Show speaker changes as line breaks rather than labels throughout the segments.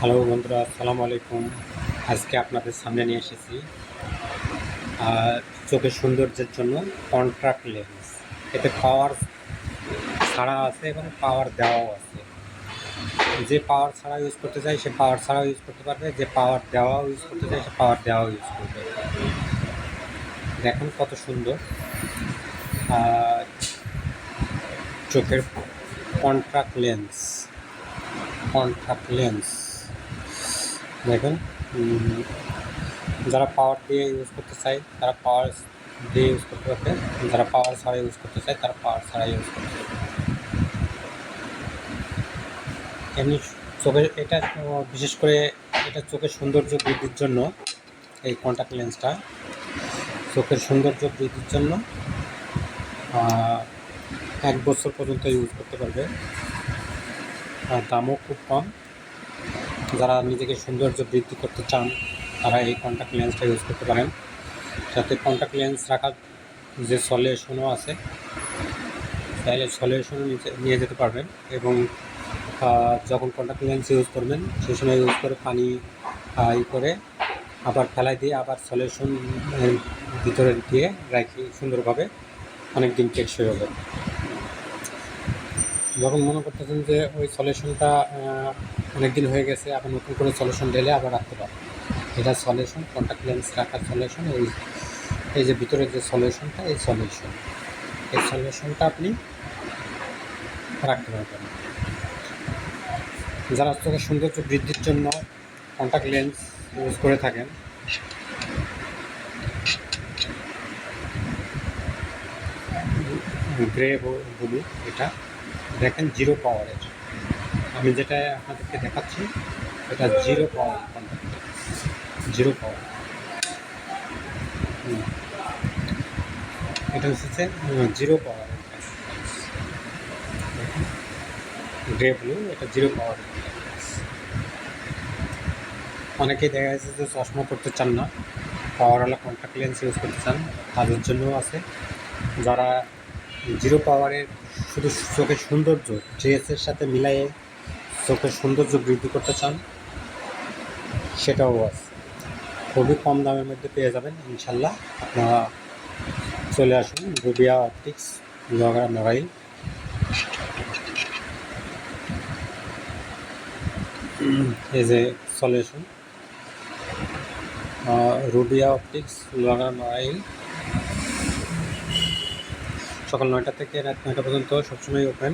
Hello বন্ধুরা, আসসালামু আলাইকুম। আজকে আপনাদের সামনে নিয়ে এসেছি চোখের সৌন্দর্যের জন্য কন্ট্রাক্ট লেন্স এতে পাওয়ার ছাড়া আছে এবং পাওয়ার দেওয়াও আছে। যে পাওয়ার ছাড়া ইউজ করতে চাই সে পাওয়ার ছাড়াও ইউজ করতে পারবে। যে পাওয়ার দেওয়াও ইউজ করতে চাই সে পাওয়ার দেওয়াও ইউজ করবে। দেখুন কত সুন্দর। চোখের কন্ট্রাক্ট লেন্স কন্ট্রাক্ট লেন্স দেখুন যারা পাওয়ার দিয়ে ইউজ করতে চায়, তারা পাওয়ার দিয়ে ইউজ করতে পারবে। যারা পাওয়ার ছাড়া ইউজ করতে চায়, তারা পাওয়ার ছাড়া ইউজ করতে এমনি চোখের, এটা, বিশেষ করে এটা চোখের সৌন্দর্য বৃদ্ধির জন্য, এই কন্ট্যাক্ট লেন্সটা চোখের সৌন্দর্য বৃদ্ধির জন্য এক বছর পর্যন্ত ইউজ করতে পারবে। আর দামও খুব কম। যারা নিজেকে সৌন্দর্য বৃদ্ধি করতে চান, তারা এই কন্ট্যাক্ট লেন্সটা ইউজ করতে পারেন। সাথে কন্ট্যাক্ট লেন্স রাখার যে সলিউশনও আছে, তাহলে সলিউশনও নিয়ে যেতে পারবেন এবং যখন কন্ট্যাক্ট লেন্স ইউজ করবেন সেই সময় ইউজ করে পানি ই করে আবার ফেলাই দিয়ে আবার সলিউশন ভিতরে দিয়ে রাখি সুন্দরভাবে। অনেক দিন টেকসই হবে। যখন মনে করতেছেন যে ওই সলিউশনটা অনেক দিন হয়ে গেছে, আবার নতুন করে সলিউশন ঢেলে আবার রাখতে পারেন এটা সলিউশন কন্ট্যাক্ট লেন্স রাখার সলিউশন এই এই যে ভিতরে যে সলিউশনটা এই সলিউশন এই সলিউশনটা আপনি রাখতে পারবেন। যারা চোখের সৌন্দর্য বৃদ্ধির জন্য কন্ট্যাক্ট লেন্স ইউজ করে থাকেন, গ্রে ব্লু, এটা। দেখেন জিরো পাওয়ার পাওয়ারের আমি যেটা আপনাদেরকে দেখাচ্ছি, এটা জিরো পাওয়ার জিরো পাওয়ার এটা হচ্ছে জিরো পাওয়ার গ্রে ব্লু এটা জিরো পাওয়ার অনেকেই দেখা যাচ্ছে যে চশমা পড়তে চান না পাওয়ারওয়ালা কন্ট্যাক্ট লেন্স ইউজ করতে চান, তাদের জন্যও আছে। যারা জিরো পাওয়ারের শুধু চোখের সৌন্দর্য, ড্রেসের সাথে মিলাইয়ে চোখের সৌন্দর্য বৃদ্ধি করতে চান, সেটাও আছে। খুবই কম দামের মধ্যে পেয়ে যাবেন, ইনশাল্লাহ। আপনারা চলে আসুন, রুবিয়া অপটিক্স লোহাগড়া মোবাইল। এই যে solution Rubiya optics Lohagara mobile. সকাল নয়টা থেকে রাত নয়টা পর্যন্ত সবসময় ওপেন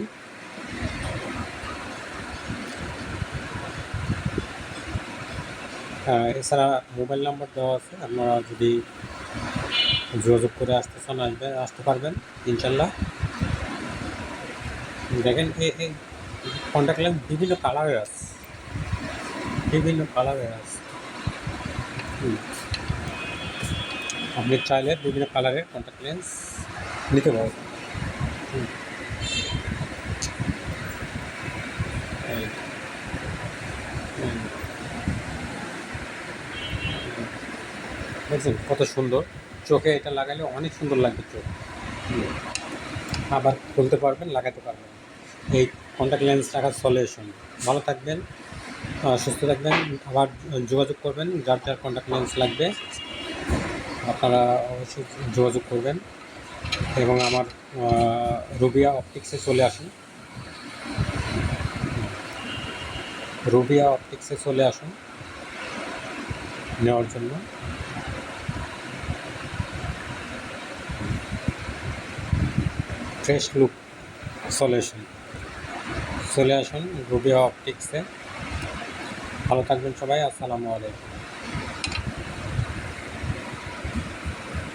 এছাড়া মোবাইল নাম্বার দেওয়া আছে, আপনারা যদি যোগাযোগ করে আসতে চান, আসবে, আসতে পারবেন, ইনশাল্লাহ। দেখেন এই কন্ট্যাক্ট লেন্স বিভিন্ন কালারের আছে। বিভিন্ন কালারের আছে। আপনি চাইলে বিভিন্ন কালারের কন্ট্যাক্ট লেন্স হুম। হুম। দেখছেন কত সুন্দর চোখে এটা লাগালে অনেক সুন্দর লাগবে চোখ। আবার খুলতে পারবেন, লাগাতে পারবেন এই কন্ট্যাক্ট লেন্স রাখার সলিউশন ভালো থাকবেন সুস্থ থাকবেন, আবার যোগাযোগ করবেন, যার যার কন্ট্যাক্ট লেন্স লাগবে, আপনারা অবশ্যই যোগাযোগ করবেন এবং আমার রুবিয়া অপটিক্সে চলে আসুন। রুবিয়া অপটিক্সে চলে আসুন নেওয়ার জন্য। Fresh look solution. চলে আসুন রুবিয়া অপটিক্সে। ভালো থাকবেন সবাই, আসসালামু আলাইকুম।